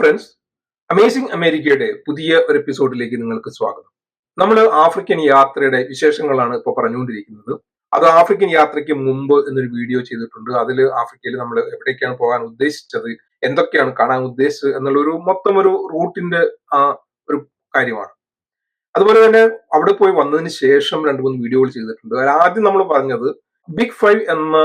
Friends amazing അമേരിക്കയുടെ പുതിയ ഒരു എപ്പിസോഡിലേക്ക് നിങ്ങൾക്ക് സ്വാഗതം. നമ്മൾ ആഫ്രിക്കൻ യാത്രയുടെ വിശേഷങ്ങളാണ് ഇപ്പോൾ പറഞ്ഞുകൊണ്ടിരിക്കുന്നത്. അത് ആഫ്രിക്കൻ യാത്രയ്ക്ക് മുമ്പ് എന്നൊരു വീഡിയോ ചെയ്തിട്ടുണ്ട്. അതിൽ ആഫ്രിക്കയിൽ നമ്മൾ എവിടേക്കാണ് പോകാൻ ഉദ്ദേശിച്ചത് എന്തൊക്കെയാണ് കാണാൻ ഉദ്ദേശിച്ചത് എന്നുള്ള ഒരു മൊത്തം ഒരു റൂട്ടിന്റെ ആ ഒരു കാര്യമാണ്. അതുപോലെ തന്നെ അവിടെ പോയി വന്നതിന് ശേഷം രണ്ട് മൂന്ന് വീഡിയോകൾ ചെയ്തിട്ടുണ്ട്. അതിൽ ആദ്യം നമ്മൾ പറഞ്ഞത് ബിഗ് ഫൈവ് എന്ന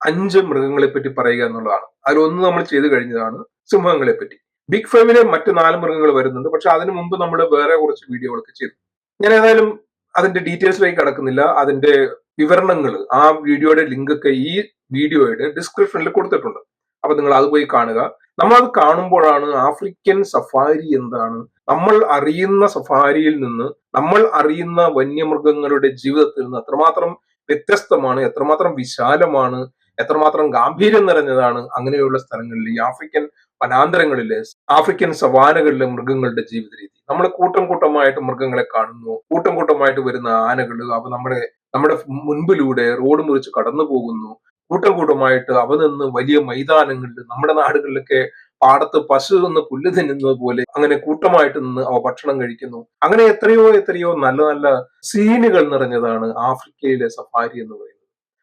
അഞ്ച് മൃഗങ്ങളെ പറ്റി പറയുക എന്നുള്ളതാണ്. അതിലൊന്ന് നമ്മൾ ചെയ്തു കഴിഞ്ഞതാണ് സിംഹങ്ങളെ പറ്റി ബിഗ് ഫൈവിലെ മറ്റു നാല് മൃഗങ്ങൾ വരുന്നുണ്ട്. പക്ഷെ അതിനു മുമ്പ് നമ്മൾ വേറെ കുറച്ച് വീഡിയോകളൊക്കെ ചെയ്തു. ഞാൻ ഏതായാലും അതിന്റെ ഡീറ്റെയിൽസിലേക്ക് കടക്കുന്നില്ല. അതിന്റെ വിവരണങ്ങൾ ആ വീഡിയോയുടെ ലിങ്ക് ഒക്കെ ഈ വീഡിയോയുടെ ഡിസ്ക്രിപ്ഷനിൽ കൊടുത്തിട്ടുണ്ട്. അപ്പൊ നിങ്ങൾ അത് പോയി കാണുക. നമ്മൾ അത് കാണുമ്പോഴാണ് ആഫ്രിക്കൻ സഫാരി എന്താണ്? നമ്മൾ അറിയുന്ന സഫാരിയിൽ നിന്ന് നമ്മൾ അറിയുന്ന വന്യമൃഗങ്ങളുടെ ജീവിതത്തിൽ നിന്ന് എത്രമാത്രം വ്യത്യസ്തമാണ് എത്രമാത്രം വിശാലമാണ് എത്രമാത്രം ഗാംഭീര്യം നിറഞ്ഞതാണ് അങ്ങനെയുള്ള സ്ഥലങ്ങളിൽ ഈ ആഫ്രിക്കൻ വനാന്തരങ്ങളിലെ ആഫ്രിക്കൻ സവാനകളിലെ മൃഗങ്ങളുടെ ജീവിത രീതി നമ്മൾ കൂട്ടം കൂട്ടമായിട്ട് മൃഗങ്ങളെ കാണുന്നു. കൂട്ടം കൂട്ടമായിട്ട് വരുന്ന ആനകൾ അവ നമ്മുടെ നമ്മുടെ മുൻപിലൂടെ റോഡ് മുറിച്ച് കടന്നു പോകുന്നു. കൂട്ടം കൂട്ടമായിട്ട് അവ നിന്ന് വലിയ മൈതാനങ്ങളിൽ നമ്മുടെ നാടുകളിലൊക്കെ പാടത്ത് പശു നിന്ന് പുല്ല് തിന്നുന്നത് പോലെ അങ്ങനെ കൂട്ടമായിട്ട് നിന്ന് അവ ഭക്ഷണം കഴിക്കുന്നു. അങ്ങനെ എത്രയോ എത്രയോ നല്ല നല്ല സീനുകൾ നിറഞ്ഞതാണ് ആഫ്രിക്കയിലെ സഫാരി എന്ന് പറയുന്നത്.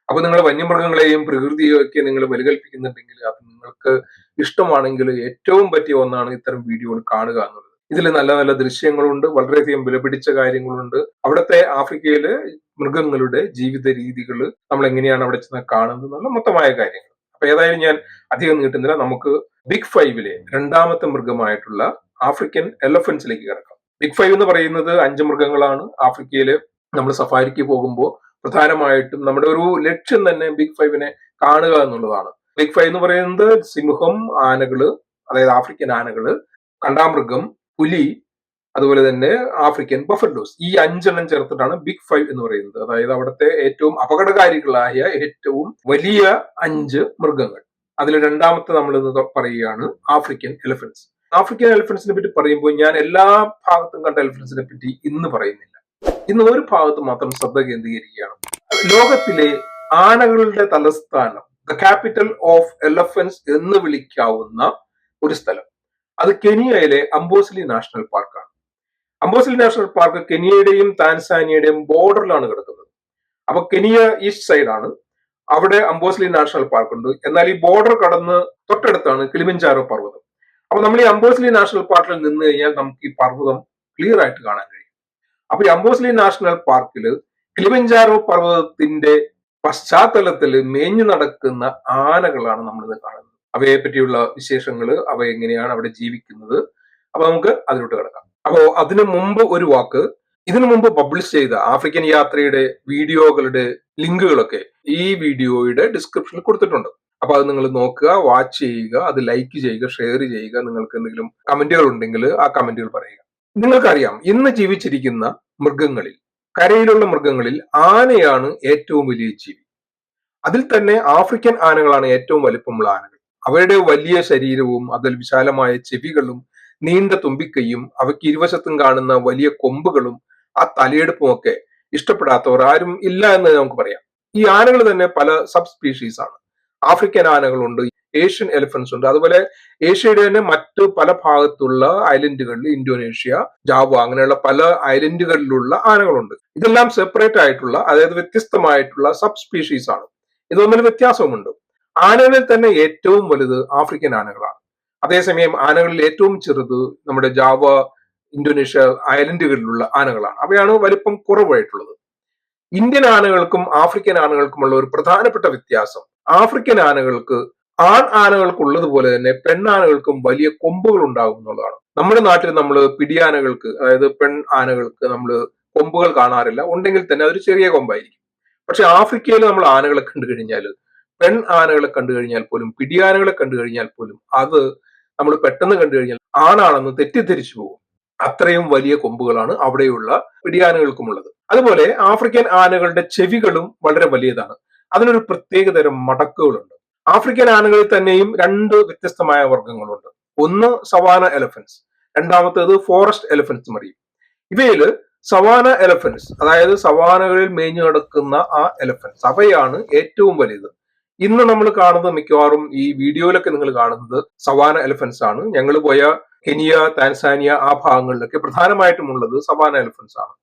അപ്പൊ നിങ്ങൾ വന്യമൃഗങ്ങളെയും പ്രകൃതിയെയും ഒക്കെ നിങ്ങൾ ബലികൽപ്പിക്കുന്നുണ്ടെങ്കിൽ അത് നിങ്ങൾക്ക് ഇഷ്ടമാണെങ്കിൽ ഏറ്റവും പറ്റിയ ഒന്നാണ് ഇത്തരം വീഡിയോകൾ കാണുക എന്നുള്ളത്. ഇതിൽ നല്ല നല്ല ദൃശ്യങ്ങളുണ്ട് വളരെയധികം വിലപിടിച്ച കാര്യങ്ങളുണ്ട്. അവിടുത്തെ ആഫ്രിക്കയിലെ മൃഗങ്ങളുടെ ജീവിത രീതികൾ നമ്മൾ എങ്ങനെയാണ് അവിടെ ചെന്ന് കാണുന്നത് എന്നുള്ള മൊത്തമായ കാര്യങ്ങൾ. അപ്പൊ ഏതായാലും ഞാൻ അധികം നീട്ടുന്നില്ല. നമുക്ക് ബിഗ് ഫൈവിലെ രണ്ടാമത്തെ മൃഗമായിട്ടുള്ള ആഫ്രിക്കൻ എലഫൻസിലേക്ക് കിടക്കാം. ബിഗ് ഫൈവ് എന്ന് പറയുന്നത് അഞ്ച് മൃഗങ്ങളാണ്. ആഫ്രിക്കയിലെ നമ്മൾ സഫാരിക്ക് പോകുമ്പോൾ പ്രധാനമായിട്ടും നമ്മുടെ ഒരു ലക്ഷ്യം തന്നെ ബിഗ് ഫൈവിനെ കാണുക എന്നുള്ളതാണ്. ബിഗ് ഫൈവ് എന്ന് പറയുന്നത് സിംഹം ആനകൾ അതായത് ആഫ്രിക്കൻ ആനകൾ കണ്ടാമൃഗം പുലി അതുപോലെ തന്നെ ആഫ്രിക്കൻ ബഫലോസ് ഈ അഞ്ചെണ്ണം ചേർത്തിട്ടാണ് ബിഗ് ഫൈവ് എന്ന് പറയുന്നത്. അതായത് അവിടുത്തെ ഏറ്റവും അപകടകാരികളായ ഏറ്റവും വലിയ അഞ്ച് മൃഗങ്ങൾ. അതിൽ രണ്ടാമത്തെ നമ്മൾ ഇന്ന് പറയുകയാണ് ആഫ്രിക്കൻ എലിഫൻസ് ആഫ്രിക്കൻ എലിഫൻസിനെ പറ്റി പറയുമ്പോൾ ഞാൻ എല്ലാ ഭാഗത്തും കണ്ട എലിഫൻസിനെ പറ്റി ഇന്ന് പറയുന്നില്ല. ഇന്ന് ഒരു ഭാഗത്ത് മാത്രം ശ്രദ്ധ കേന്ദ്രീകരിക്കുകയാണ്. ലോകത്തിലെ ആനകളുടെ തലസ്ഥാനം ദ ക്യാപിറ്റൽ ഓഫ് എലഫൻസ് എന്ന് വിളിക്കാവുന്ന ഒരു സ്ഥലം. അത് കെനിയയിലെ അംബോസിലി നാഷണൽ പാർക്കാണ്. അംബോസിലി നാഷണൽ പാർക്ക് കെനിയയുടെയും താൻസാനിയയുടെയും ബോർഡറിലാണ് കിടക്കുന്നത്. അപ്പൊ കെനിയ ഈസ്റ്റ് സൈഡാണ്. അവിടെ അംബോസിലി നാഷണൽ പാർക്ക് ഉണ്ട് എന്നാൽ ഈ ബോർഡർ കടന്ന് തൊട്ടടുത്താണ് കിളിമഞ്ചാരോ പർവതം. അപ്പൊ നമ്മൾ ഈ അംബോസിലി നാഷണൽ പാർക്കിൽ നിന്ന് കഴിഞ്ഞാൽ നമുക്ക് ഈ പർവതം ക്ലിയർ ആയിട്ട് കാണാൻ കഴിയും. അപ്പൊ അംബോസ്ലി നാഷണൽ പാർക്കിൽ കിളിമഞ്ചാരോ പർവതത്തിന്റെ പശ്ചാത്തലത്തിൽ മേഞ്ഞു നടക്കുന്ന ആനകളാണ് നമ്മളിത് കാണുന്നത്. അവയെ പറ്റിയുള്ള വിശേഷങ്ങൾ അവ എങ്ങനെയാണ് അവിടെ ജീവിക്കുന്നത്? അപ്പൊ നമുക്ക് അതിലോട്ട് കിടക്കാം. അപ്പോ അതിനു മുമ്പ് ഒരു വാക്ക് ഇതിനു മുമ്പ് പബ്ലിഷ് ചെയ്ത ആഫ്രിക്കൻ യാത്രയുടെ വീഡിയോകളുടെ ലിങ്കുകളൊക്കെ ഈ വീഡിയോയുടെ ഡിസ്ക്രിപ്ഷനിൽ കൊടുത്തിട്ടുണ്ട്. അപ്പൊ അത് നിങ്ങൾ നോക്കുക വാച്ച് ചെയ്യുക അത് ലൈക്ക് ചെയ്യുക ഷെയർ ചെയ്യുക നിങ്ങൾക്ക് എന്തെങ്കിലും കമന്റുകൾ ഉണ്ടെങ്കിൽ ആ കമന്റുകൾ പറയുക. നിങ്ങൾക്കറിയാം ഇന്ന് ജീവിച്ചിരിക്കുന്ന മൃഗങ്ങളിൽ കരയിലുള്ള മൃഗങ്ങളിൽ ആനയാണ് ഏറ്റവും വലിയ ജീവി. അതിൽ തന്നെ ആഫ്രിക്കൻ ആനകളാണ് ഏറ്റവും വലിപ്പമുള്ള ആനകൾ. അവയുടെ വലിയ ശരീരവും അതിൽ വിശാലമായ ചെവികളും നീണ്ട തുമ്പിക്കൈയും അവയ്ക്ക് ഇരുവശത്തും കാണുന്ന വലിയ കൊമ്പുകളും ആ തലയെടുപ്പും ഒക്കെ ഇഷ്ടപ്പെടാത്തവർ ആരും ഇല്ല എന്ന് നമുക്ക് പറയാം. ഈ ആനകൾ തന്നെ പല സബ് സ്പീഷീസ് ആണ് ആഫ്രിക്കൻ ആനകളുണ്ട് ഏഷ്യൻ എലിഫന്റ്സ് ഉണ്ട്. അതുപോലെ ഏഷ്യയുടെ തന്നെ മറ്റു പല ഭാഗത്തുള്ള ഐലൻഡുകളിൽ ഇന്തോനേഷ്യ ജാവ അങ്ങനെയുള്ള പല ഐലൻഡുകളിലുള്ള ആനകളുണ്ട്. ഇതെല്ലാം സെപ്പറേറ്റ് ആയിട്ടുള്ള അതായത് വ്യത്യസ്തമായിട്ടുള്ള സബ് സ്പീഷീസ് ആണ്. ഇത് തമ്മിൽ വ്യത്യാസവുമുണ്ട്. ആനകളിൽ തന്നെ ഏറ്റവും വലുത് ആഫ്രിക്കൻ ആനകളാണ്. അതേസമയം ആനകളിൽ ഏറ്റവും ചെറുത് നമ്മുടെ ജാവ ഇന്തോനേഷ്യ ഐലൻഡുകളിലുള്ള ആനകളാണ്. അവയാണ് വലിപ്പം കുറവായിട്ടുള്ളത്. ഇന്ത്യൻ ആനകൾക്കും ആഫ്രിക്കൻ ആനകൾക്കുമുള്ള ഒരു പ്രധാനപ്പെട്ട വ്യത്യാസം ആഫ്രിക്കൻ ആനകൾക്ക് ആൺ ആനകൾക്കുള്ളതുപോലെ തന്നെ പെണ്ണാനകൾക്കും വലിയ കൊമ്പുകൾ ഉണ്ടാകും എന്നുള്ളതാണ്. നമ്മുടെ നാട്ടിൽ നമ്മൾ പിടിയാനകൾക്ക് അതായത് പെൺ ആനകൾക്ക് നമ്മൾ കൊമ്പുകൾ കാണാറില്ല. ഉണ്ടെങ്കിൽ തന്നെ അതൊരു ചെറിയ കൊമ്പായിരിക്കും. പക്ഷെ ആഫ്രിക്കയിൽ നമ്മൾ ആനകളെ കണ്ടു കഴിഞ്ഞാൽ പെൺ ആനകളെ കണ്ടു കഴിഞ്ഞാൽ പോലും പിടിയാനകളെ കണ്ടു കഴിഞ്ഞാൽ പോലും അത് നമ്മൾ പെട്ടെന്ന് കണ്ടു കഴിഞ്ഞാൽ ആണാണെന്ന് തെറ്റിദ്ധരിച്ചു പോകും. അത്രയും വലിയ കൊമ്പുകളാണ് അവിടെയുള്ള പിടിയാനകൾക്കുമുള്ളത് അതുപോലെ ആഫ്രിക്കൻ ആനകളുടെ ചെവികളും വളരെ വലിയതാണ്. അതിനൊരു പ്രത്യേകതരം മടക്കുകളുണ്ട്. ആഫ്രിക്കൻ ആനകളിൽ തന്നെയും രണ്ട് വ്യത്യസ്തമായ വർഗങ്ങളുണ്ട് ഒന്ന് സവാന എലഫൻസ് രണ്ടാമത്തേത് ഫോറസ്റ്റ് എലഫൻസ് മറിയും ഇവയിൽ സവാന എലഫൻസ് അതായത് സവാനകളിൽ മേഞ്ഞു കിടക്കുന്ന ആ എലഫൻസ് അവയാണ് ഏറ്റവും വലുത്. ഇന്ന് നമ്മൾ കാണുന്നത് മിക്കവാറും ഈ വീഡിയോയിലൊക്കെ നിങ്ങൾ കാണുന്നത് സവാന എലഫൻസ് ആണ്. ഞങ്ങൾ പോയ കെനിയ താൻസാനിയ ആ ഭാഗങ്ങളിലൊക്കെ പ്രധാനമായിട്ടും ഉള്ളത് സവാന എലഫൻസ് ആണ്.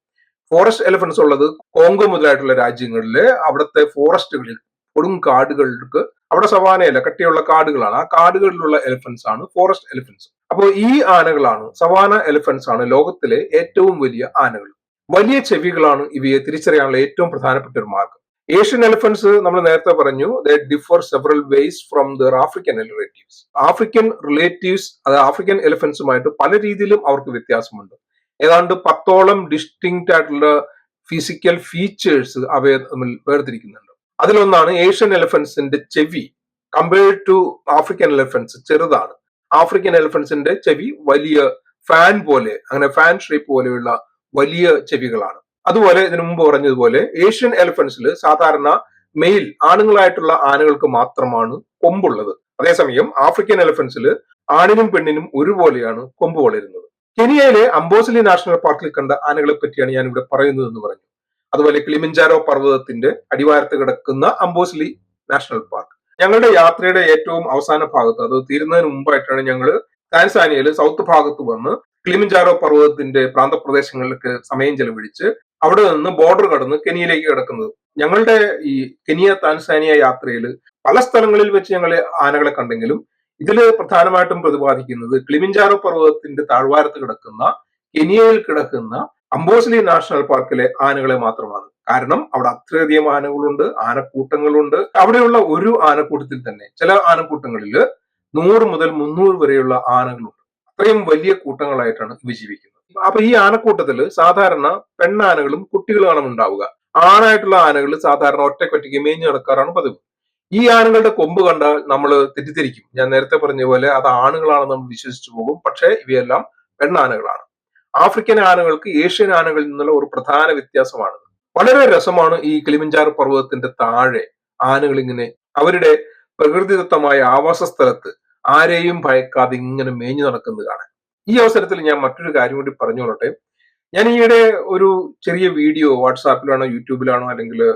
ഫോറസ്റ്റ് എലഫൻസ് ഉള്ളത് കോങ്കോ മുതലായിട്ടുള്ള രാജ്യങ്ങളിലെ അവിടുത്തെ ഫോറസ്റ്റുകളിൽ കൊടും കാടുകൾക്ക് അവിടെ സവാനയല്ല കട്ടിയുള്ള കാടുകളാണ്. ആ കാടുകളിലുള്ള എലിഫൻസ് ആണ് ഫോറസ്റ്റ് എലിഫൻസ് അപ്പോൾ ഈ ആനകളാണ് സവാന എലിഫൻസ് ആണ് ലോകത്തിലെ ഏറ്റവും വലിയ ആനകൾ. വലിയ ചെവികളാണ് ഇവയെ തിരിച്ചറിയാനുള്ള ഏറ്റവും പ്രധാനപ്പെട്ട ഒരു മാർഗം. ഏഷ്യൻ എലിഫൻസ് നമ്മൾ നേരത്തെ പറഞ്ഞു they differ several ways from their African relatives African relatives അത് ആഫ്രിക്കൻ എലിഫൻസുമായിട്ട് പല രീതിയിലും അവർക്ക് വ്യത്യാസമുണ്ട്. ഏതാണ്ട് പത്തോളം ഡിസ്റ്റിങ്റ്റ് ആയിട്ടുള്ള ഫിസിക്കൽ ഫീച്ചേഴ്സ് അവയെ തമ്മിൽ വേർതിരിക്കുന്നുണ്ട്. അതിലൊന്നാണ് ഏഷ്യൻ എലിഫൻസിന്റെ ചെവി. കമ്പയർഡ് ടു ആഫ്രിക്കൻ എലിഫൻസ് ചെറുതാണ്. ആഫ്രിക്കൻ എലിഫൻസിന്റെ ചെവി വലിയ ഫാൻ പോലെ അങ്ങനെ ഫാൻ ഷേപ്പ് പോലെയുള്ള വലിയ ചെവികളാണ്. അതുപോലെ ഇതിനു മുമ്പ് പറഞ്ഞതുപോലെ ഏഷ്യൻ എലിഫൻസിൽ സാധാരണ മെയിൽ ആണുങ്ങളായിട്ടുള്ള ആനകൾക്ക് മാത്രമാണ് കൊമ്പുള്ളത്. അതേസമയം ആഫ്രിക്കൻ എലിഫൻസിൽ ആണിനും പെണ്ണിനും ഒരുപോലെയാണ് കൊമ്പ് വളരുന്നത് കെനിയയിലെ അംബോസലി നാഷണൽ പാർക്കിൽ കണ്ട ആനകളെ പറ്റിയാണ് ഞാൻ ഇവിടെ പറയുന്നത് എന്ന് പറഞ്ഞു. അതുപോലെ കിളിമിഞ്ചാരോ പർവതത്തിന്റെ അടിവാരത്ത് കിടക്കുന്ന അംബോസ്ലി നാഷണൽ പാർക്ക്. ഞങ്ങളുടെ യാത്രയുടെ ഏറ്റവും അവസാന ഭാഗത്ത് അത് തീരുന്നതിന് മുമ്പായിട്ടാണ് ഞങ്ങൾ താൻസാനിയയിൽ സൗത്ത് ഭാഗത്ത് വന്ന് കിളിമിഞ്ചാരോ പർവതത്തിന്റെ പ്രാന്തപ്രദേശങ്ങളിലേക്ക് സമയം ചെലവഴിച്ച് അവിടെ നിന്ന് ബോർഡർ കടന്ന് കെനിയയിലേക്ക് കിടക്കുന്നത്. ഞങ്ങളുടെ ഈ കെനിയ താൻസാനിയ യാത്രയിൽ പല സ്ഥലങ്ങളിൽ വെച്ച് ഞങ്ങൾ ആനകളെ കണ്ടെങ്കിലും ഇതിൽ പ്രധാനമായിട്ടും പ്രതിപാദിക്കുന്നത് കിളിമിഞ്ചാരോ പർവതത്തിന്റെ താഴ്വാരത്ത് കിടക്കുന്ന കെനിയയിൽ കിടക്കുന്ന അംബോസ്ലി നാഷണൽ പാർക്കിലെ ആനകളെ മാത്രമാണ്. കാരണം അവിടെ അത്രയധികം ആനകളുണ്ട് ആനക്കൂട്ടങ്ങളുണ്ട്. അവിടെയുള്ള ഒരു ആനക്കൂട്ടത്തിൽ തന്നെ ചില ആനക്കൂട്ടങ്ങളിൽ നൂറ് മുതൽ മുന്നൂറ് വരെയുള്ള ആനകളുണ്ട്. അത്രയും വലിയ കൂട്ടങ്ങളായിട്ടാണ് ഇവ ജീവിക്കുന്നത്. അപ്പൊ ഈ ആനക്കൂട്ടത്തിൽ സാധാരണ പെണ്ണാനകളും കുട്ടികളുമാണ് ഉണ്ടാവുക. ആണായിട്ടുള്ള ആനകൾ സാധാരണ ഒറ്റക്കൊറ്റയ്ക്ക് മേഞ്ഞു നടക്കാറാണ് പതിവ്. ഈ ആനകളുടെ കൊമ്പ് കണ്ടാൽ നമ്മൾ തെറ്റിദ്ധരിക്കും. ഞാൻ നേരത്തെ പറഞ്ഞ പോലെ അത് ആണുകളാണെന്ന് നമ്മൾ വിശ്വസിച്ചു പോകും. പക്ഷേ ഇവയെല്ലാം പെണ്ണാനകളാണ്. ആഫ്രിക്കൻ ആനകൾക്ക് ഏഷ്യൻ ആനകളിൽ നിന്നുള്ള ഒരു പ്രധാന വ്യത്യാസമാണ്. വളരെ രസമാണ് ഈ കിളിമിഞ്ചാർ പർവതത്തിന്റെ താഴെ ആനകൾ ഇങ്ങനെ അവരുടെ പ്രകൃതിദത്തമായ ആവാസ സ്ഥലത്ത് ആരെയും ഭയക്കാതെ ഇങ്ങനെ മേഞ്ഞു നടക്കുന്നത് കാണാൻ. ഈ അവസരത്തിൽ ഞാൻ മറ്റൊരു കാര്യം കൂടി പറഞ്ഞുകൊള്ളട്ടെ. ഞാൻ ഈയിടെ ഒരു ചെറിയ വീഡിയോ വാട്സാപ്പിലാണോ യൂട്യൂബിലാണോ അല്ലെങ്കിൽ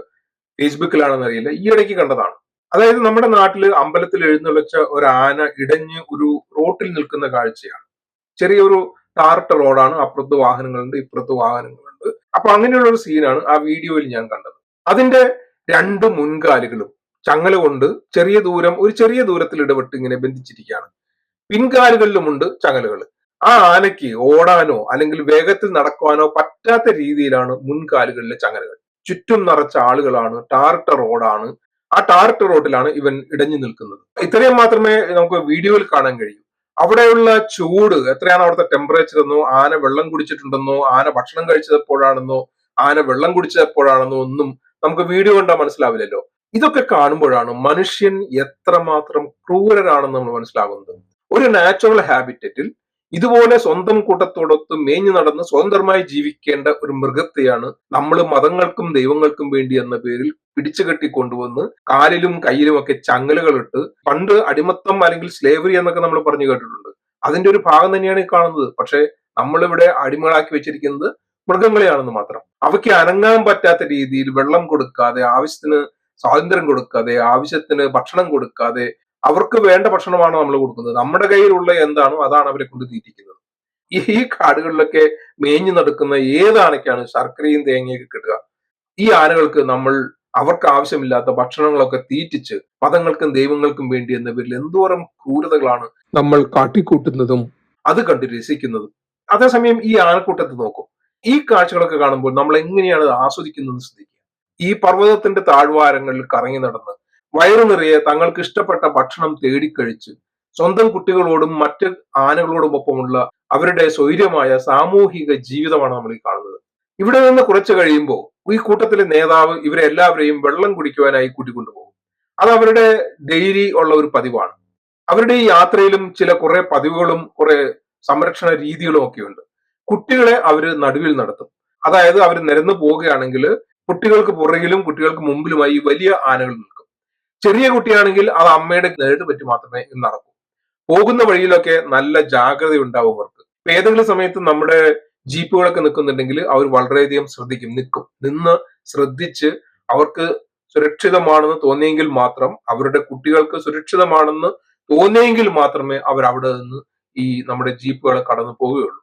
ഫേസ്ബുക്കിലാണോ എന്നറിയില്ല ഈ ഇടയ്ക്ക് കണ്ടതാണ്. അതായത് നമ്മുടെ നാട്ടിൽ അമ്പലത്തിൽ എഴുന്നള്ളിച്ച ഒരു ആന ഇടഞ്ഞ് ഒരു റോട്ടിൽ നിൽക്കുന്ന കാഴ്ചയാണ്. ചെറിയൊരു ടാറിട്ട റോഡാണ് അപ്പുറത്ത് വാഹനങ്ങളുണ്ട് ഇപ്പുറത്ത് വാഹനങ്ങളുണ്ട്. അപ്പൊ അങ്ങനെയുള്ള ഒരു സീനാണ് ആ വീഡിയോയിൽ ഞാൻ കണ്ടത്. അതിന്റെ രണ്ട് മുൻകാലുകളും ചങ്ങല കൊണ്ട് ചെറിയ ദൂരം ഒരു ചെറിയ ദൂരത്തിൽ ഇടപെട്ട് ഇങ്ങനെ ബന്ധിച്ചിരിക്കുകയാണ്. പിൻകാലുകളിലുമുണ്ട് ചങ്ങലകൾ ആ ആനയ്ക്ക് ഓടാനോ അല്ലെങ്കിൽ വേഗത്തിൽ നടക്കുവാനോ പറ്റാത്ത രീതിയിലാണ് മുൻകാലുകളിലെ ചങ്ങലകൾ. ചുറ്റും നിറച്ച ആളുകളാണ് ടാറിട്ട റോഡാണ്. ആ ടാറിട്ട റോഡിലാണ് ഇവൻ ഇടഞ്ഞു നിൽക്കുന്നത്. ഇത്രയും മാത്രമേ നമുക്ക് വീഡിയോയിൽ കാണാൻ കഴിയൂ. അവിടെയുള്ള ചൂട് എത്രയാണ് അവിടുത്തെ ടെമ്പറേച്ചർ എന്നോ ആന വെള്ളം കുടിച്ചിട്ടുണ്ടെന്നോ ആന ഭക്ഷണം കഴിച്ചതെപ്പോഴാണെന്നോ ആന വെള്ളം കുടിച്ചതെപ്പോഴാണെന്നോ ഒന്നും നമുക്ക് വീഡിയോ കണ്ടാൽ മനസ്സിലാവില്ലല്ലോ. ഇതൊക്കെ കാണുമ്പോഴാണ് മനുഷ്യൻ എത്രമാത്രം ക്രൂരരാണെന്ന് നമ്മൾ മനസ്സിലാകുന്നത്. ഒരു നാച്ചുറൽ ഹാബിറ്ററ്റിൽ ഇതുപോലെ സ്വന്തം കൂട്ടത്തോടൊത്ത് മേഞ്ഞു നടന്ന് സ്വതന്ത്രമായി ജീവിക്കേണ്ട ഒരു മൃഗത്തെയാണ് നമ്മൾ മതങ്ങൾക്കും ദൈവങ്ങൾക്കും വേണ്ടി എന്ന പേരിൽ പിടിച്ചു കെട്ടി കൊണ്ടുവന്ന് കാലിലും കയ്യിലും ഒക്കെ ചങ്ങലുകളിട്ട് പണ്ട് അടിമത്തം അല്ലെങ്കിൽ സ്ലേവറി എന്നൊക്കെ നമ്മൾ പറഞ്ഞു കേട്ടിട്ടുണ്ട്. അതിന്റെ ഒരു ഭാഗം തന്നെയാണ് ഈ കാണുന്നത്. പക്ഷെ നമ്മളിവിടെ അടിമകളാക്കി വെച്ചിരിക്കുന്നത് മൃഗങ്ങളെയാണെന്ന് മാത്രം. അവയ്ക്ക് അനങ്ങാൻ പറ്റാത്ത രീതിയിൽ വെള്ളം കൊടുക്കാതെ ആവശ്യത്തിന് സ്വാതന്ത്ര്യം കൊടുക്കാതെ ആവശ്യത്തിന് ഭക്ഷണം കൊടുക്കാതെ അവർക്ക് വേണ്ട ഭക്ഷണമാണ് നമ്മൾ കൊടുക്കുന്നത്. നമ്മുടെ കയ്യിലുള്ള എന്താണോ അതാണ് അവരെ കൊണ്ട് തീറ്റിക്കുന്നത്. ഈ കാടുകളിലൊക്കെ മേഞ്ഞു നടക്കുന്ന ഏത് ആനയ്ക്കാണ് ശർക്കരയും തേങ്ങയൊക്കെ കിട്ടുക? ഈ ആനകൾക്ക് നമ്മൾ അവർക്ക് ആവശ്യമില്ലാത്ത ഭക്ഷണങ്ങളൊക്കെ തീറ്റിച്ച് പദങ്ങൾക്കും ദൈവങ്ങൾക്കും വേണ്ടി എന്ന പേരിൽ എന്തോരം ക്രൂരതകളാണ് നമ്മൾ കാട്ടിക്കൂട്ടുന്നതും അത് കണ്ട് രസിക്കുന്നതും. അതേസമയം ഈ ആനക്കൂട്ടത്ത് നോക്കും. ഈ കാഴ്ചകളൊക്കെ കാണുമ്പോൾ നമ്മൾ എങ്ങനെയാണ് ആസ്വദിക്കുന്നത് ശ്രദ്ധിക്കുക? ഈ പർവതത്തിന്റെ താഴ്വാരങ്ങളിൽ കറങ്ങി നടന്ന് വയറു നിറയെ തങ്ങൾക്ക് ഇഷ്ടപ്പെട്ട ഭക്ഷണം തേടിക്കഴിച്ച് സ്വന്തം കുട്ടികളോടും മറ്റ് ആനകളോടുമൊപ്പമുള്ള അവരുടെ സ്വൈര്യമായ സാമൂഹിക ജീവിതമാണ് നമ്മൾ ഈ കാണുന്നത്. ഇവിടെ നിന്ന് കുറച്ച് കഴിയുമ്പോൾ ഈ കൂട്ടത്തിലെ നേതാവ് ഇവരെ എല്ലാവരെയും വെള്ളം കുടിക്കുവാനായി കൂട്ടിക്കൊണ്ടുപോകും. അത് അവരുടെ ഡെയിലി ഉള്ള ഒരു പതിവാണ്. അവരുടെ ഈ യാത്രയിലും ചില കുറെ പതിവുകളും കുറെ സംരക്ഷണ രീതികളും ഒക്കെ ഉണ്ട്. കുട്ടികളെ അവർ നടുവിൽ നടത്തും. അതായത് അവർ നിരന്നു പോവുകയാണെങ്കിൽ കുട്ടികൾക്ക് പുറകിലും കുട്ടികൾക്ക് മുമ്പിലുമായി വലിയ ആനകൾ നിൽക്കും. ചെറിയ കുട്ടിയാണെങ്കിൽ അത് അമ്മയുടെ നേരിട്ട് പറ്റി മാത്രമേ നടക്കൂ. പോകുന്ന വഴിയിലൊക്കെ നല്ല ജാഗ്രത ഉണ്ടാവും അവർക്ക്. ഇപ്പൊ ഏതെങ്കിലും സമയത്ത് നമ്മുടെ ജീപ്പുകളൊക്കെ നിൽക്കുന്നുണ്ടെങ്കിൽ അവർ വളരെയധികം ശ്രദ്ധിക്കും. നിൽക്കും. നിന്ന് ശ്രദ്ധിച്ച് അവർക്ക് സുരക്ഷിതമാണെന്ന് തോന്നിയെങ്കിൽ മാത്രം അവരുടെ കുട്ടികൾക്ക് സുരക്ഷിതമാണെന്ന് തോന്നിയെങ്കിൽ മാത്രമേ അവർ അവിടെ നിന്ന് ഈ നമ്മുടെ ജീപ്പുകൾ കടന്നു പോവുകയുള്ളൂ.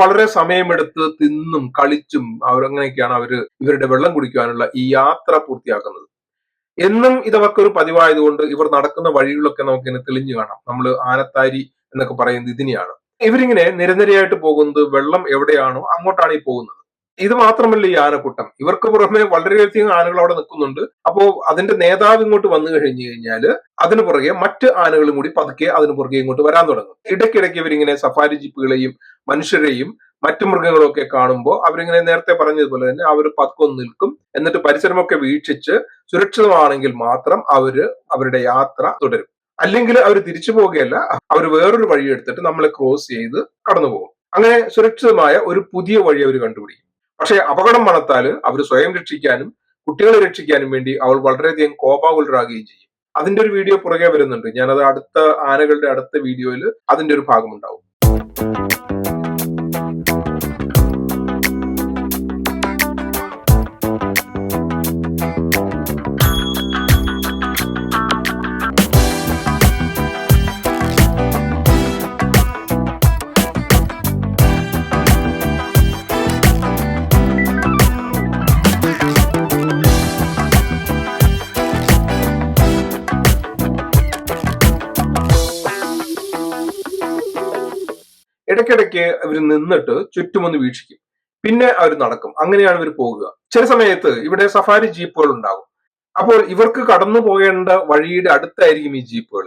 വളരെ സമയമെടുത്ത് തിന്നും കളിച്ചും അവരങ്ങനെയൊക്കെയാണ് അവർ ഇവരുടെ വെള്ളം കുടിക്കുവാനുള്ള ഈ യാത്ര പൂർത്തിയാക്കുന്നത്. എന്നും ഇതവർക്കൊരു പതിവായതുകൊണ്ട് ഇവർ നടക്കുന്ന വഴികളൊക്കെ നമുക്കിങ്ങനെ തെളിഞ്ഞു കാണാം. നമ്മൾ ആനത്താരി എന്നൊക്കെ പറയുന്നത് ഇതിനെയാണ്. ഇവരിങ്ങനെ നിരനിരയായിട്ട് പോകുന്നത് വെള്ളം എവിടെയാണോ അങ്ങോട്ടാണ് ഈ പോകുന്നത്. ഇത് മാത്രമല്ല ഈ ആനക്കൂട്ടം. ഇവർക്ക് പുറമെ വളരെയധികം ആനകൾ അവിടെ നിൽക്കുന്നുണ്ട്. അപ്പോ അതിന്റെ നേതാവ് ഇങ്ങോട്ട് വന്നു കഴിഞ്ഞു കഴിഞ്ഞാൽ അതിനു പുറകെ മറ്റ് ആനകളും കൂടി പതുക്കെ അതിനു പുറകെ ഇങ്ങോട്ട് വരാൻ തുടങ്ങും. ഇടയ്ക്കിടയ്ക്ക് ഇവരിങ്ങനെ സഫാരി ജീപ്പുകളെയും മനുഷ്യരെയും മറ്റു മൃഗങ്ങളൊക്കെ കാണുമ്പോൾ അവരിങ്ങനെ നേരത്തെ പറഞ്ഞതുപോലെ തന്നെ അവർ പതുക്കൊന്ന് നിൽക്കും. എന്നിട്ട് പരിസരമൊക്കെ വീക്ഷിച്ച് സുരക്ഷിതമാണെങ്കിൽ മാത്രം അവർ അവരുടെ യാത്ര തുടരും. അല്ലെങ്കിൽ അവർ തിരിച്ചു പോവുകയല്ല അവർ വേറൊരു വഴി എടുത്തിട്ട് നമ്മളെ ക്രോസ് ചെയ്ത് കടന്നു പോകും അങ്ങനെ സുരക്ഷിതമായ ഒരു പുതിയ വഴി അവർ കണ്ടുപിടിക്കും. പക്ഷേ അപകടം മണത്താൽ അവർ സ്വയം രക്ഷിക്കാനും കുട്ടികളെ രക്ഷിക്കാനും വേണ്ടി അവൾ വളരെയധികം കോപാകുലരാകുകയും ചെയ്യും. അതിന്റെ ഒരു വീഡിയോ പുറകെ വരുന്നുണ്ട്. ഞാനത് അടുത്ത ആനകളുടെ അടുത്ത വീഡിയോയിൽ അതിന്റെ ഒരു ഭാഗമുണ്ടാവും. ഇടയ്ക്കിടയ്ക്ക് ഇവർ നിന്നിട്ട് ചുറ്റുമൊന്ന് വീക്ഷിക്കും. പിന്നെ അവർ നടക്കും. അങ്ങനെയാണ് ഇവർ പോകുക. ചില സമയത്ത് ഇവിടെ സഫാരി ജീപ്പുകൾ ഉണ്ടാകും അപ്പോൾ ഇവർക്ക് കടന്നു പോകേണ്ട വഴിയുടെ അടുത്തായിരിക്കും ഈ ജീപ്പുകൾ.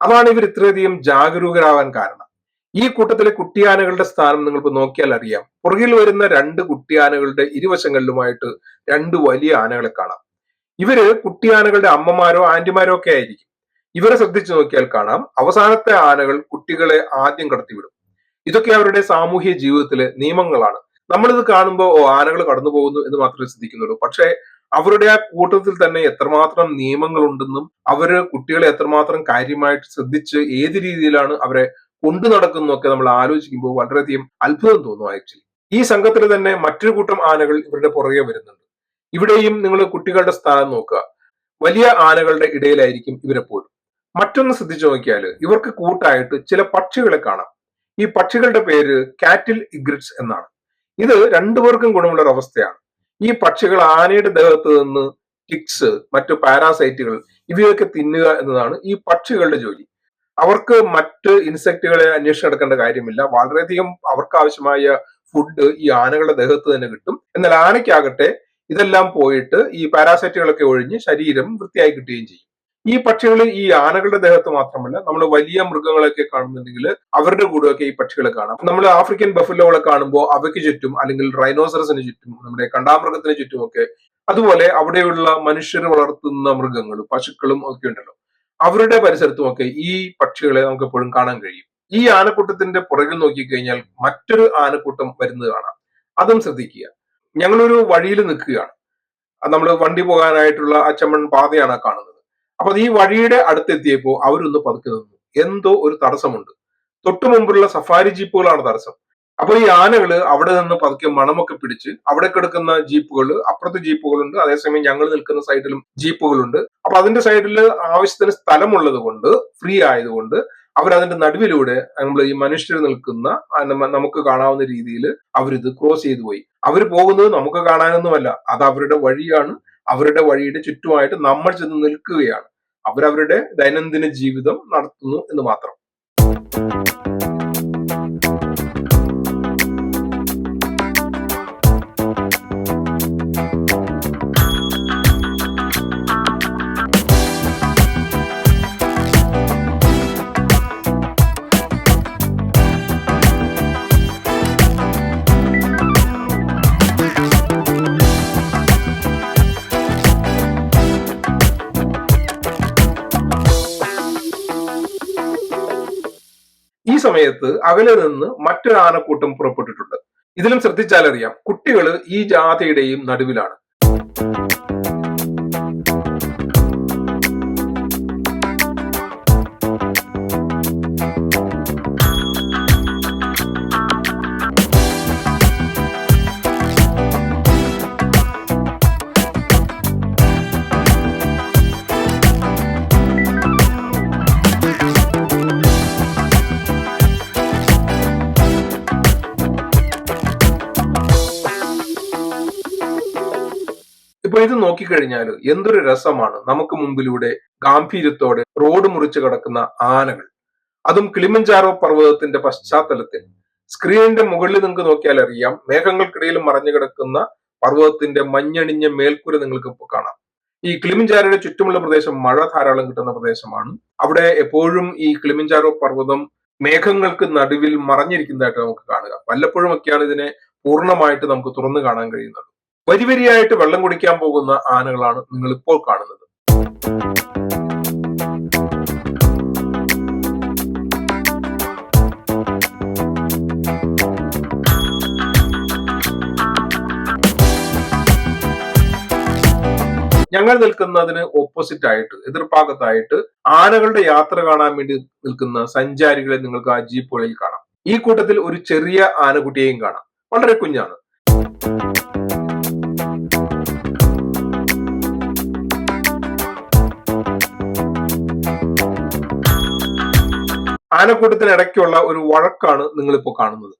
അതാണ് ഇവർ ഇത്രയധികം ജാഗരൂകരാവാൻ കാരണം. ഈ കൂട്ടത്തിലെ കുട്ടിയാനകളുടെ സ്ഥാനം നിങ്ങൾക്ക് നോക്കിയാൽ അറിയാം. പുറകിൽ വരുന്ന രണ്ട് കുട്ടിയാനകളുടെ ഇരുവശങ്ങളിലുമായിട്ട് രണ്ട് വലിയ ആനകളെ കാണാം. ഇവർ കുട്ടിയാനകളുടെ അമ്മമാരോ ആന്റിമാരോ ഒക്കെ ആയിരിക്കും. ഇവരെ ശ്രദ്ധിച്ചു നോക്കിയാൽ കാണാം. അവസാനത്തെ ആനകൾ കുട്ടികളെ ആദ്യം കടത്തിവിടും. ഇതൊക്കെ അവരുടെ സാമൂഹ്യ ജീവിതത്തിലെ നിയമങ്ങളാണ്. നമ്മളിത് കാണുമ്പോൾ ഓ ആനകൾ കടന്നു പോകുന്നു എന്ന് മാത്രമേ ശ്രദ്ധിക്കുന്നുള്ളൂ പക്ഷേ അവരുടെ ആ കൂട്ടത്തിൽ തന്നെ എത്രമാത്രം നിയമങ്ങളുണ്ടെന്നും അവർ കുട്ടികളെ എത്രമാത്രം കാര്യമായിട്ട് ശ്രദ്ധിച്ച് ഏത് രീതിയിലാണ് അവരെ കൊണ്ടു നടക്കുന്നതൊക്കെ നമ്മൾ ആലോചിക്കുമ്പോൾ വളരെയധികം അത്ഭുതം തോന്നും ആക്ച്വലി. ഈ സംഘത്തിൽ തന്നെ മറ്റൊരു കൂട്ടം ആനകൾ ഇവരുടെ പുറകെ വരുന്നുണ്ട്. ഇവിടെയും നിങ്ങൾ കുട്ടികളുടെ സ്ഥാനം നോക്കുക. വലിയ ആനകളുടെ ഇടയിലായിരിക്കും ഇവരെപ്പോഴും. മറ്റൊന്ന് ശ്രദ്ധിച്ചു നോക്കിയാൽ ഇവർക്ക് കൂട്ടായിട്ട് ചില പക്ഷികളെ കാണാം. ഈ പക്ഷികളുടെ പേര് കാറ്റിൽ ഇഗ്രിറ്റ്സ് എന്നാണ്. ഇത് രണ്ടു പേർക്കും ഗുണമുള്ള ഒരു അവസ്ഥയാണ്. ഈ പക്ഷികൾ ആനയുടെ ദേഹത്ത് നിന്ന് ടിക്സ് മറ്റു പാരാസൈറ്റുകൾ ഇവയൊക്കെ തിന്നുക എന്നതാണ് ഈ പക്ഷികളുടെ ജോലി. അവർക്ക് മറ്റ് ഇൻസെക്റ്റുകളെ അന്വേഷിച്ച് നടക്കേണ്ട കാര്യമില്ല. വളരെയധികം അവർക്ക് ആവശ്യമായ ഫുഡ് ഈ ആനകളുടെ ദേഹത്ത് തന്നെ കിട്ടും. എന്നാൽ ആനയ്ക്കാകട്ടെ ഇതെല്ലാം പോയിട്ട് ഈ പാരാസൈറ്റുകളൊക്കെ ഒഴിഞ്ഞ് ശരീരം വൃത്തിയായി കിട്ടുകയും ചെയ്യും. ഈ പക്ഷികൾ ഈ ആനകളുടെ ദേഹത്ത് മാത്രമല്ല നമ്മൾ വലിയ മൃഗങ്ങളൊക്കെ കാണുന്നുണ്ടെങ്കിൽ അവരുടെ കൂടെയൊക്കെ ഈ പക്ഷികളെ കാണാം. നമ്മൾ ആഫ്രിക്കൻ ബഫലോകളെ കാണുമ്പോൾ അവയ്ക്ക് ചുറ്റും അല്ലെങ്കിൽ റൈനോസറസിന് ചുറ്റും നമ്മുടെ കണ്ടാമൃഗത്തിന് ചുറ്റുമൊക്കെ അതുപോലെ അവിടെയുള്ള മനുഷ്യർ വളർത്തുന്ന മൃഗങ്ങൾ പശുക്കളും ഒക്കെ ഉണ്ടല്ലോ. അവരുടെ പരിസരത്തുമൊക്കെ ഈ പക്ഷികളെ നമുക്ക് എപ്പോഴും കാണാൻ കഴിയും. ഈ ആനക്കൂട്ടത്തിന്റെ പുറകിൽ നോക്കിക്കഴിഞ്ഞാൽ മറ്റൊരു ആനക്കൂട്ടം വരുന്നത് കാണാം. അതും ശ്രദ്ധിക്കുക. ഞങ്ങളൊരു വഴിയിൽ നിൽക്കുകയാണ്. നമ്മൾ വണ്ടി പോകാനായിട്ടുള്ള അച്ചമ്മൺ പാതയാണ് കാണുന്നത്. അപ്പൊ ഈ വഴിയുടെ അടുത്തെത്തിയപ്പോ അവരൊന്ന് പതുക്കെ നിന്നു. എന്തോ ഒരു തടസ്സമുണ്ട്. തൊട്ടു മുമ്പുള്ള സഫാരി ജീപ്പുകളാണ് തടസ്സം. അപ്പൊ ഈ ആനകൾ അവിടെ നിന്ന് പതുക്കെ മണമൊക്കെ പിടിച്ച് അവിടെ കിടക്കുന്ന ജീപ്പുകൾ അപ്പുറത്ത് ജീപ്പുകളുണ്ട് അതേസമയം ഞങ്ങൾ നിൽക്കുന്ന സൈഡിലും ജീപ്പുകളുണ്ട്. അപ്പൊ അതിന്റെ സൈഡിൽ ആവശ്യത്തിന് സ്ഥലമുള്ളത് കൊണ്ട് ഫ്രീ ആയതുകൊണ്ട് അവരതിന്റെ നടുവിലൂടെ നമ്മൾ ഈ മനുഷ്യർ നിൽക്കുന്ന നമുക്ക് കാണാവുന്ന രീതിയിൽ അവരിത് ക്രോസ് ചെയ്തു പോയി. അവർ പോകുന്നത് നമുക്ക് കാണാനൊന്നുമല്ല. അത് അവരുടെ വഴിയാണ്. അവരുടെ വഴിയുടെ ചുറ്റുമായിട്ട് നമ്മൾ ചെന്ന് നിൽക്കുകയാണ്. അവരവരുടെ ദൈനംദിന ജീവിതം നടത്തുന്നു എന്ന് മാത്രം. സമയത്ത് അകലെ നിന്ന് മറ്റൊരു ആനക്കൂട്ടം പുറപ്പെട്ടിട്ടുണ്ട്. ഇതിലും ശ്രദ്ധിച്ചാലറിയാം കുട്ടികൾ ഈ ജാഥയുടെയും നടുവിലാണ്. നോക്കിക്കഴിഞ്ഞാൽ എന്തൊരു രസമാണ് നമുക്ക് മുമ്പിലൂടെ ഗാംഭീര്യത്തോടെ റോഡ് മുറിച്ച് കിടക്കുന്ന ആനകൾ. അതും കിളിമഞ്ചാറോ പർവതത്തിന്റെ പശ്ചാത്തലത്തിൽ. സ്ക്രീനിന്റെ മുകളിൽ നിങ്ങൾക്ക് നോക്കിയാൽ അറിയാം മേഘങ്ങൾക്കിടയിൽ മറഞ്ഞു കിടക്കുന്ന പർവതത്തിന്റെ മഞ്ഞണിഞ്ഞ മേൽക്കൂര നിങ്ങൾക്ക് ഇപ്പോൾ കാണാം. ഈ കിളിമിഞ്ചാരോയുടെ ചുറ്റുമുള്ള പ്രദേശം മഴ ധാരാളം കിട്ടുന്ന പ്രദേശമാണ്. അവിടെ എപ്പോഴും ഈ കിളിമിഞ്ചാരോ പർവതം മേഘങ്ങൾക്ക് നടുവിൽ മറഞ്ഞിരിക്കുന്നതായിട്ട് നമുക്ക് കാണുക. വല്ലപ്പോഴും ഒക്കെയാണ് ഇതിനെ പൂർണമായിട്ട് നമുക്ക് തുറന്നു കാണാൻ കഴിയുന്നത്. വരിവരിയായിട്ട് വെള്ളം കുടിക്കാൻ പോകുന്ന ആനകളാണ് നിങ്ങൾ ഇപ്പോൾ കാണുന്നത്. ഞങ്ങൾ നിൽക്കുന്നതിന് ഓപ്പോസിറ്റ് ആയിട്ട് എതിർഭാഗത്തായിട്ട് ആനകളുടെ യാത്ര കാണാൻ വേണ്ടി നിൽക്കുന്ന സഞ്ചാരികളെ നിങ്ങൾക്ക് ആ ജീപ്പുകളിൽ കാണാം. ഈ കൂട്ടത്തിൽ ഒരു ചെറിയ ആനക്കുട്ടിയെയും കാണാം. വളരെ കുഞ്ഞാണ്. ആനക്കൂട്ടത്തിനിടയ്ക്കുള്ള ഒരു വഴക്കാണ് നിങ്ങളിപ്പോ കാണുന്നത്.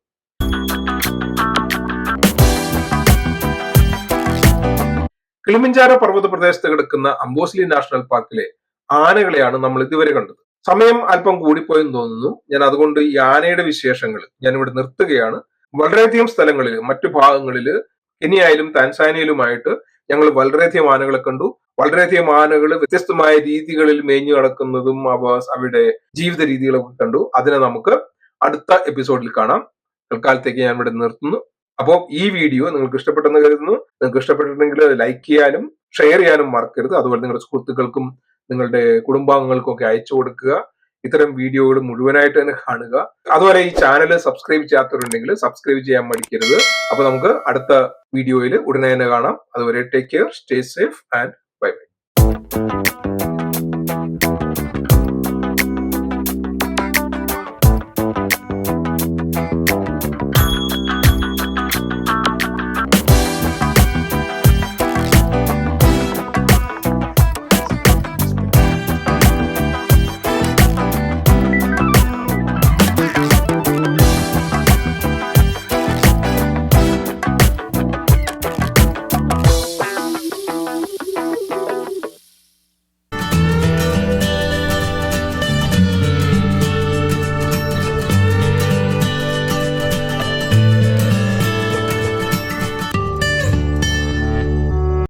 കിളിമിഞ്ചാര പർവത പ്രദേശത്ത് കിടക്കുന്ന അംബോസ്ലി നാഷണൽ പാർക്കിലെ ആനകളെയാണ് നമ്മൾ ഇതുവരെ കണ്ടത്. സമയം അല്പം കൂടിപ്പോയെന്ന് തോന്നുന്നു. ഞാൻ അതുകൊണ്ട് ഈ ആനയുടെ വിശേഷങ്ങൾ ഞാൻ ഇവിടെ നിർത്തുകയാണ്. വളരെയധികം സ്ഥലങ്ങളിൽ മറ്റു ഭാഗങ്ങളിൽ കെനിയായാലും താൻസാനിയയിലുമായിട്ട് ഞങ്ങൾ വളരെയധികം ആനകളെ കണ്ടു. വളരെയധികം ആനകൾ വ്യത്യസ്തമായ രീതികളിൽ മേഞ്ഞു നടക്കുന്നതും അവ അവയുടെ ജീവിത രീതികളൊക്കെ കണ്ടു. അതിനെ നമുക്ക് അടുത്ത എപ്പിസോഡിൽ കാണാം. തൽക്കാലത്തേക്ക് ഞാൻ ഇവിടെ നിർത്തുന്നു. അപ്പോൾ ഈ വീഡിയോ നിങ്ങൾക്ക് ഇഷ്ടപ്പെട്ടെന്ന് കരുതുന്നു. നിങ്ങൾക്ക് ഇഷ്ടപ്പെട്ടിട്ടുണ്ടെങ്കിൽ ലൈക്ക് ചെയ്യാനും ഷെയർ ചെയ്യാനും മറക്കരുത്. അതുപോലെ നിങ്ങളുടെ സുഹൃത്തുക്കൾക്കും നിങ്ങളുടെ കുടുംബാംഗങ്ങൾക്കും ഒക്കെ അയച്ചു കൊടുക്കുക. ഇത്തരം വീഡിയോകൾ മുഴുവനായിട്ട് തന്നെ കാണുക. അതുപോലെ ഈ ചാനൽ സബ്സ്ക്രൈബ് ചെയ്യാത്തവരുണ്ടെങ്കിൽ സബ്സ്ക്രൈബ് ചെയ്യാൻ മടിക്കരുത്. അപ്പൊ നമുക്ക് അടുത്ത വീഡിയോയിൽ ഉടനെ തന്നെ കാണാം. അതുവരെ take care stay safe and